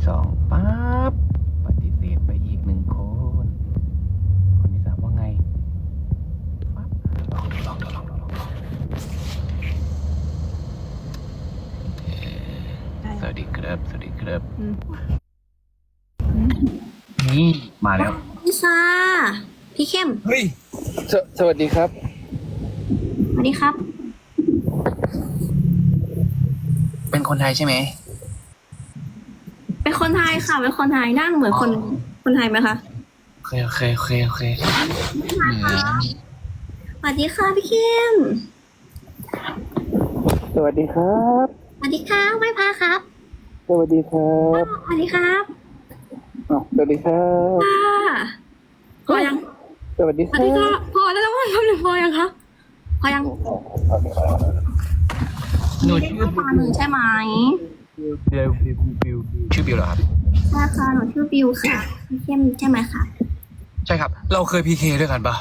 ที่สองปั๊บปฏิเสธไปอีกหนึ่งคน คนที่สามว่าไงปั๊บลองดูลองดูลองดูลองดูสวัสดีครับสวัสดีครับนี่มาแล้วพี่ค่ะพี่เข้มเฮ้ยสสวัสดีครับสวัสดีครับ เป็นคนไทยใช่ไหม เป็นคนไทยค่ะเป็นคนไทยนั่งเหมือนคนคนไทยไหมคะโอเคโอเคโอเคโอเคเหมือนสวัสดีค่ะพี่เข้มสวัสดีครับ สวัสดีค่ะไหว้พระครับ สวัสดีครับสวัสดีครับอ๋อสวัสดีครับค่ะพอยังสวัสดีสควัรัสบดีค่ะพอแล้วนะว่าทำเลยพอยังคะพอยังหนูชื่อตาหนึ่งใช่ไหม บิวบิวบิวชื่อบิวเหรอครับใช่ค่ะหนูชื่อบิวค่ะพี่เข้มใช่ไหมคะใช่ครับ เราเคยพีเคด้วยกันปะ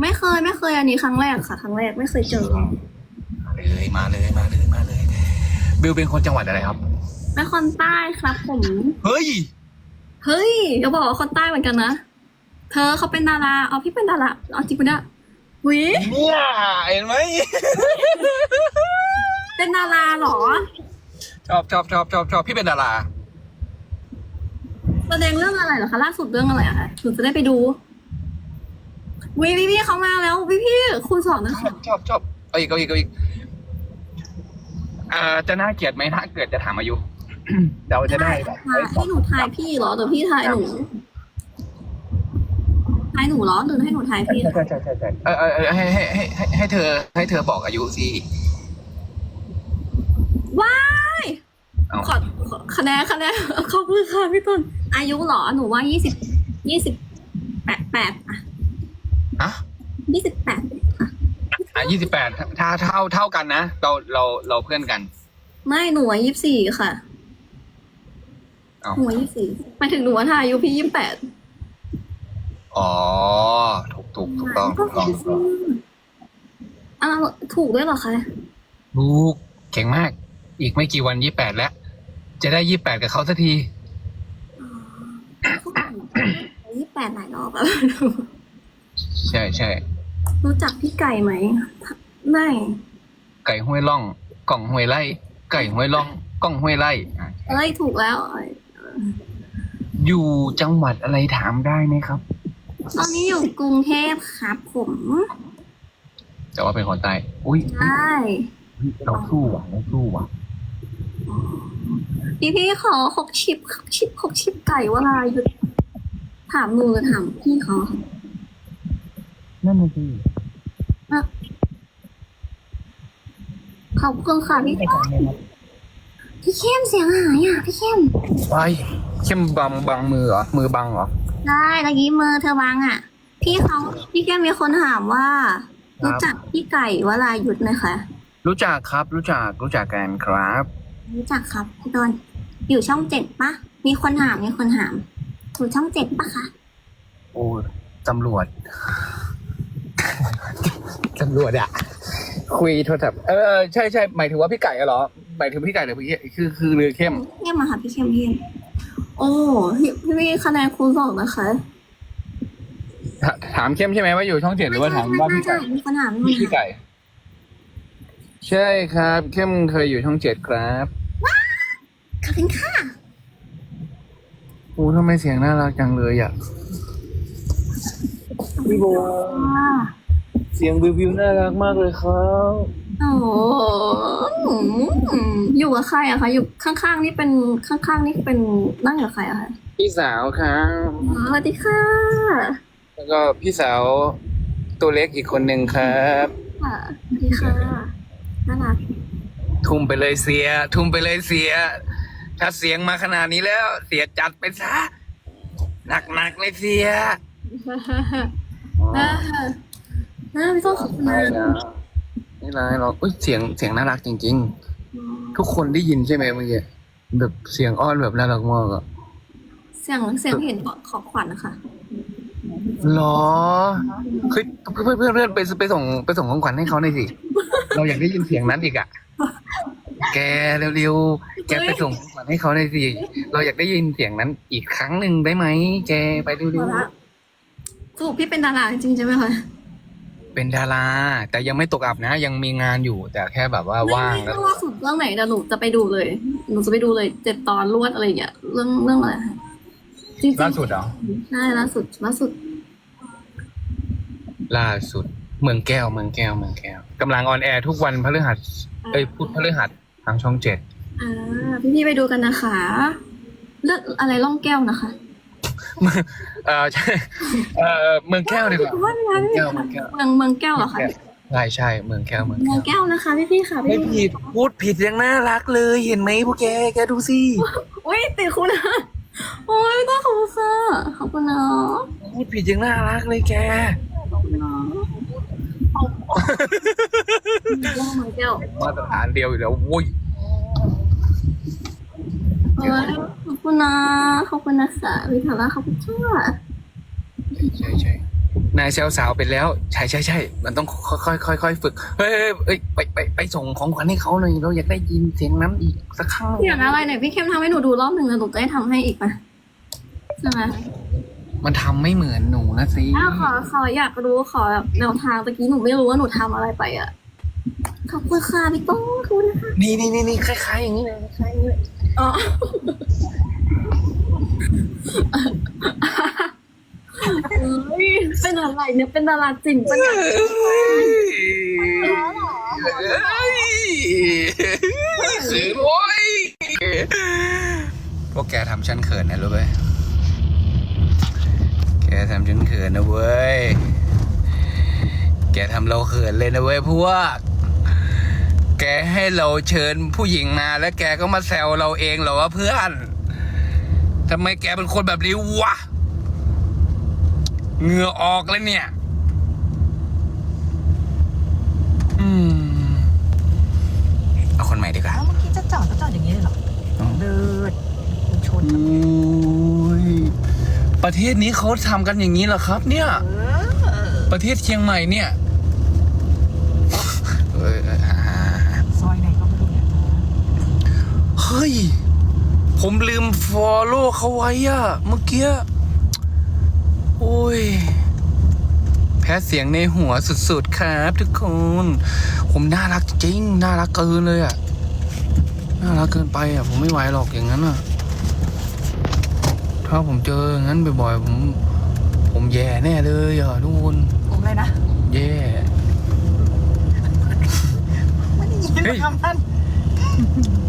ไม่เคยไม่เคยอันนี้ครั้งแรกค่ะ ครั้งแรกไม่เคยเจอมาเลยมาเลยมาเลยมาเลย บิวเป็นคนจังหวัดอะไรครับเป็นคนใต้ครับผม เฮ้ยเฮ้ยอย่าบอกว่าคนใต้เหมือนกันนะเธอเขาเป็นดาราเอาพี่เป็นดาราเอาจริงปะเนี่ยวิเนี่ยเห็นไหมเป็นดาราเหรอ ชอบชอบชอบชอบชอบพี่เป็นดารา แสดงเรื่องอะไรเหรอคะล่าสุดเรื่องอะไรอะคะหนูจะได้ไปดูวิพี่พี่เขามาแล้วพี่พี่คุณสอนนะชอบชอบชอบเอาอีกเอาอีกเอาอีกอ่าจะน่าเกลียดไหมถ้าเกิดจะถามอายุ เราจะได้แบบให้หนูทายพี่เหรอหรือพี่ทายหนูทายหนูเหรอหรือให้หนูทายพี่ใช่ใช่ใช่ใช่เออเออเออให้ให้ให้ให้ให้เธอ ให้เธอบอกอายุสิว้ายเอา ขอขอคะแนนคะแนนขอบคุณค่ะพี่ต้น อายุเหรอหนูว่ายี่สิบยี่สิบแปดแปดอะอะยี่สิบแปดอะยี่สิบแปดถ้าเท่าเท่ากันนะ เราเราเราเพื่อนกันไม่หนูว่ายี่สิบสี่ค่ะเอาหนูว่ายี่สิบสี่หมายถึงหนูว่าถ้าอายุพี่ยี่สิบแปดอ๋อ ถูกถูกถูกต้องถูกต้องถูกต้องอ้าวถูกด้วยเหรอคะลูกเก่งมาก อีกไม่กี่วันยี่แปดแล้ว จะได้ยี่แปดกับเขาสักที ยี่สิบแปดหลายรอบอะใช่ใช่รู้จักพี่ไก่ไหมไม่ไก่ห้วยล่อง กล่องห้วยไร่ไก่ห้วยล่อง กล่องห้วยไร่อะเอ้ยถูกแล้ว อยู่จังหวัดอะไรถามได้ไหมครับ ตอนนี้อยู่กรุงเทพครับผมแต่ว่าเป็นคนใต้อุ้ยใช่เราสู้ว่ะเราสู้ว่ะ พี่พี่ขอหกชิปหกชิปหกชิปไก่เวลาหยุดถามหนูหรือถามพี่เขานั่นน่ะสิขอบคุณค่ะพี่พี่เข้มเสียงหายอะพี่เข้มไปเข้มบังบังมือเหรอมือบังเหรอได้ตะกี้มือเธอวางอะ พี่เขาพี่แก้มมีคนถามว่าครับรู้จักพี่ไก่วลายุทธไหมคะรู้จักครับ รู้จักรู้จักกันครับ รู้จักครับพี่ต้นอยู่ช่องเจ็ดปะมีคนถามมีคนถามอยู่ช่องเจ็ดปะคะโอ้ตำรวจ ตำรวจอะคุยโทรศัพท์เออใช่ใช่หมายถึงว่าพี่ไก่อะเหรอหมายถึงพี่ไก่หรือพี่เข้มคือคือเรือเข้มเข้มมาค่ะพี่เข้มเข้มโอ้พี่พี่มีคะแนนคูณสองนะคะถถามเข้มใช่ไหมว่าอยู่ช่องเจ็ดหรือว่าถามว่าพี่ใช่ไก่ใช่มีคนถามมีคนพี่ถามไก่ ใช่ครับ เข้มเคยอยู่ช่องเจ็ดครับขอบคุณค่ะโอ้ทำไมเสียงน่ารักจังเลยอะพี่โบอ่าเสียงวิววิวน่ารักมากเลยครับโอ้โหอยู่กับใครอะคะ อยู่ข้างๆนี่เป็นข้างๆนี่เป็นนั่งกับใครอะคะพี่สาวครับอ๋อสวัสดีค่ะ แล้วก็พี่สาวตัวเล็กอีกคนหนึ่งครับ ค่ะสวัสดีค่ะ น่ารักทุ่มไปเลยเสีย ทุ่มไปเลยเสีย ถ้าเสียงมาขนาดนี้แล้ว เสียจัดไปซะหนักๆเลยเสียอ่าอ่าไม่ต้องขอบคุณไม่นะนะไม่ร้ายหรอกอุ้ยเสียงเสียงน่ารักจริง ๆ ทุกคนได้ยินใช่ไหมเมื่อกี้แบบเสียงอ้อนแบบน่ารักมากอะเสียงเสียงเห็นขอบขวัญนะคะ หรอคือเพื่อนเพื่อนเพื่อนไปไปส่งไปส่งของขวัญให้เขาหน่อยสิ เราอยากได้ยินเสียงนั้นอีกอะแกเร็วๆ แกไปส่งของขวัญให้เขาหน่อยสิ เราอยากได้ยินเสียงนั้นอีกครั้งหนึ่งได้ไหม แกไปเร็พอวละสรุปพี่เป็นดาราจริงๆใช่ไหมคะๆเป็นดารา แต่ยังไม่ตกอับนะ ยังมีงานอยู่แต่แค่แบบว่าว่างไม่แล้วไม่ว่าสุดเรื่องไหนเดี๋ยวหนูจะไปดูเลย หนูจะไปดูเลยเจ็ดตอนรวดอะไรอย่างเงี้ย เรื่องเรื่องอะไรคะจริงๆล่าสุดเหรอ ใช่ล่าสุดล่าสุด ล่าสุด เมืองแก้วเมืองแก้วเมืองแก้วกำลังออนแอร์ทุกวันพฤหัสเอ้ยพุธพฤหัสทางช่องเจ็ดอ่าพี่พี่ๆไปดูกันนะคะเรื่องอะไรล่องแก้วนะคะเออใช่เออเมืองแก้วดีกว่าว่าไม่ได้เมืองแก้วเมืองแก้วเมืองเมืองแก้วเหรอคะใช่ใช่เมืองแก้วเมืองเมืแก้องวแก้วนะคะพี่พี่ๆค่ะไม่พี่ผิดพูดผิดยังน่ารักเลยเห็นไหมพวกแกแกดูสิอุ้ยติดคุณนะโอ้ยต้องขอบคุณค่ะขอบคุณนะพูดผิดยังน่ารักเลยแกขอบคุณนะ เมืองแก้วมาตรฐานเดียวอยู่แล้วโว้ยเออขอบคุณนะขอบคุณนะคะวิทาร่าขอบคุณค่ะใช่ใช่นายเซลสาวเป็นแล้ว ใช่ใช่ใช่มันต้องค่อยค่อยค่อยๆฝึกเฮ้ยเฮ้ยเฮ้ยไปไปไปส่งของขวัญให้เขาหน่อยเราอยากได้ยินเสียงนั้นอีกสักครั้งเสียงอะไรเนี่ยพี่เข้มทำให้หนูดูรอบหนึ่งแล้วหนูจะได้ทำให้อีกปะใช่ไหม มันทำไม่เหมือนหนูนะสิอ้าวขอขออยากรู้ขอแบบแนวทางตะกี้หนูไม่รู้ว่าหนูทำอะไรไปอะ ขอบคุณค่ะพี่โต้งขอบคุณนะคะนี่นี่นี่นี่คล้ายๆอย่างนี้เลยคล้ายๆอย่างนี้เลยอ๋อ เฮ้ยเป็นอะไรเนี่ยเป็นดาราจริงปะเนี่ยเฮ้ยเขินโว้ยพวกแกทำฉันเขินนะรู้ไหม แกทำฉันเขินนะเว้ย แกทำเราเขินเลยนะเว้ยพวก แกให้เราเชิญผู้หญิงมาแล้วแกก็มาแซวเราเองเหรอวะเพื่อนทำไมแกเป็นคนแบบนี้วะ เหงื่อออกเลยเนี่ย อืม เอาคนใหม่ดีกว่า แล้วเมื่อกี้จะจอดก็จอดอย่างนี้เลยเหรอ อ๋อ เดินชน โอ้ย ประเทศนี้เขาทำกันอย่างนี้เหรอครับเนี่ยเออประเทศเชียงใหม่เนี่ยเอ้ยเอ้ยอ่าซอยไหนก็ไม่รู้เนี่ยเฮ้ย ผมลืมฟอลโล่เขาไว้อะเมื่อกี้ โอ้ย แพ้เสียงในหัวสุดๆครับทุกคน ผมน่ารักจริง น่ารักเกินเลยอะน่ารักเกินไปอะผมไม่ไหวหรอกอย่างนั้นอะ ถ้าผมเจออย่างนั้นบ่อยๆผม ผมแย่แน่เลยอะทุกคน ผมเลยนะ แย่ไม่ได้ยินเฮ้ยคำนั้น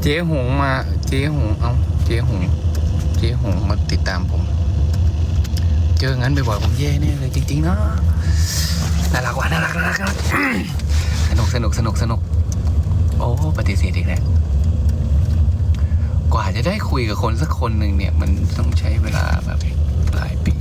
เจ๊หงมา เจ๊หงเอาเจ๊หงเจ๊หงมาติดตามผม เจองั้นบ่อยๆผมแย่แน่เลยจริงๆนะน่ารักว่ะน่ารักน่ารักน่ารักสนุกสนุกสนุกสนุกโอ้ปฏิเสธอีกแล้ว กว่าจะได้คุยกับคนสักคนหนึ่งเนี่ย มันต้องใช้เวลาแบบหลายปี